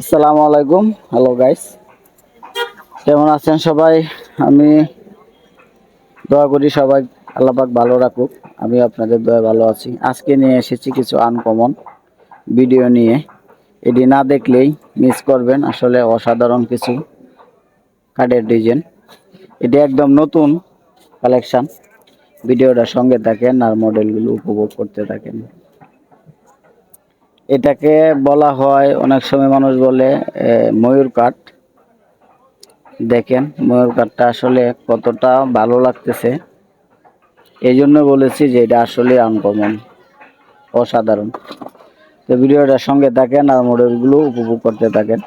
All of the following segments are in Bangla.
আসসালামু আলাইকুম। হ্যালো গাইস কেমন আছেন সবাই? আমি দোয়া করি সবাই আল্লাপাক ভালো রাখুক। আমি আপনাদের দয়া ভালো আছি। আজকে নিয়ে এসেছি কিছু আনকমন ভিডিও নিয়ে। এটি না দেখলেই মিস করবেন। আসলে অসাধারণ কিছু কার্ডের ডিজাইন এটি একদম নতুন কালেকশান ভিডিওটার সঙ্গে থাকেন আর মডেলগুলো উপভোগ করতে থাকেন। এটাকে বলা হয়, অনেক সময় মানুষ বলে ময়ূর কাঠ। দেখেন, ময়ূর কাঠটা আসলে কতটা ভালো লাগতেছে। এই জন্য বলেছি যে এটা আসলে আনকমন অসাধারণ। তো ভিডিওটার সঙ্গে থাকেন আর মডেলগুলো উপভোগ করতে থাকেন।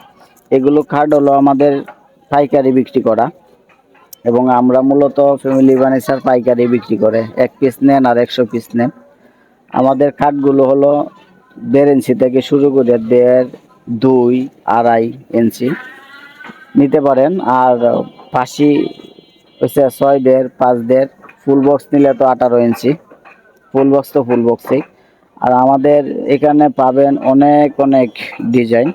এগুলো কার্ড হলো আমাদের পাইকারি বিক্রি করা এবং আমরা মূলত ফ্যামিলি ফার্নিচার পাইকারি বিক্রি করে। এক পিস নেন আর একশো পিস নেন। আমাদের কাঠগুলো হলো দেড় ইঞ্চি থেকে শুরু করে দেড়, দুই, আড়াই ইঞ্চি নিতে পারেন। আর পাশি হচ্ছে ছয় দেড়, পাঁচ দেড়, ফুল বক্স নিলে তো আঠারো ইঞ্চি। ফুল বক্স তো ফুল বক্সই। আর আমাদের এখানে পাবেন অনেক অনেক ডিজাইন।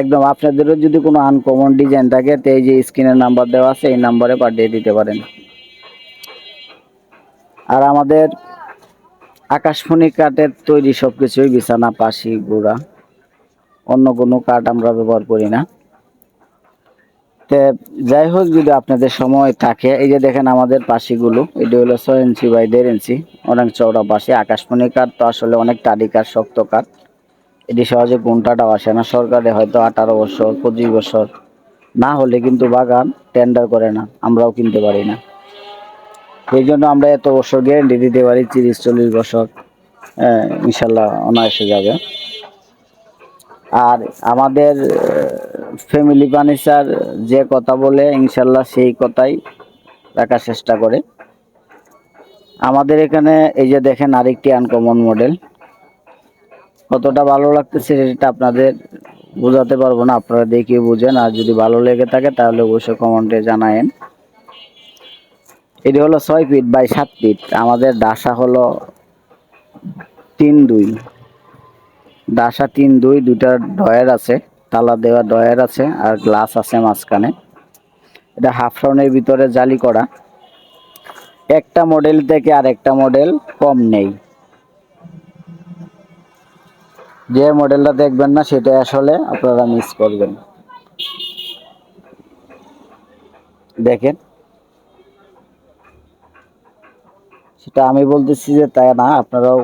একদম আপনাদেরও যদি কোনো আনকমন ডিজাইন থাকে, তো এই যে স্ক্রিনের নাম্বার দেওয়া আছে, এই নাম্বারে পাঠিয়ে দিতে পারেন। আর আমাদের আকাশমণি কাঠের তৈরি সব কিছুই বিছানা, পাশি, গুঁড়া। অন্য কোনো কাঠ আমরা ব্যবহার করি না। তে যাই হোক, যদি আপনাদের সময় থাকে, এই যে দেখেন আমাদের পাশিগুলো, এটি হলো ছয় ইঞ্চি বাই দেড় ইঞ্চি, অনেক চওড়া পাশি। আকাশমণি কাঠ তো আসলে অনেক টাডি কাঠ, শক্ত কাঠ। এটি সহজে গুণটাটাও আসে না। সরকারে হয়তো আঠারো বছর, পঁচিশ বছর না হলে কিন্তু বাগান টেন্ডার করে না। আমরাও কিনতে পারি না। এই জন্য আমরা এত বছর গ্যারেন্টি দিতে পারি তিরিশ চল্লিশ বছর আহ, ইনশাল্লাহ অনায়াসে যাবে। আর আমাদের ফ্যামিলি ফার্নিচার যে কথা বলে ইনশাল্লাহ সেই কথাই রাখার চেষ্টা করে। আমাদের এখানে এই যে দেখেন আরেকটি আনকমন মডেল কতটা ভালো লাগতেছে সেটা আপনাদের বোঝাতে পারব না আপনারা দেখিয়ে বুঝেন। আর যদি ভালো লেগে থাকে তাহলে অবশ্যই কমেন্টে জানায়েন। এটি হলো ছয় ফিট বাই সাত ফিট। আমাদের ডাসা হলো তিন দুই। ডাসা তিন দুই, দুইটা ডয়ার আছে, তালা দেওয়া ডয়ার আছে আর গ্লাস আছে মাঝখানে। এটা হাফ রাউন্ডের ভিতরে জালি করা। একটা মডেল থেকে আরেকটা মডেল কম নেই। যে মডেলটা দেখবেন না, সেটা আসলে আপনারা মিস করবেন। দেখেন। সেটা আমি বলতেছি যে তাই না, আপনারাও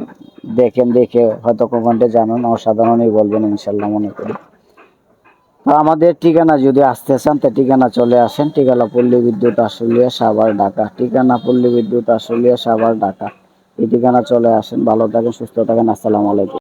দেখেন, দেখে হয়তো কমেন্টে জানান, অসাধারণই বলবেন ইনশাল্লাহ মনে করি। তো আমাদের ঠিকানা যদি আসতে চান, তো ঠিকানা চলে আসেন, ঠিকানা পল্লী বিদ্যুৎ আশুলিয়া সাবার ঢাকা। ঠিকানা পল্লী বিদ্যুৎ আশুলিয়া সাবার ঢাকা। এই ঠিকানা চলে আসেন, ভালো থাকেন, সুস্থ থাকেন, আসসালামু আলাইকুম।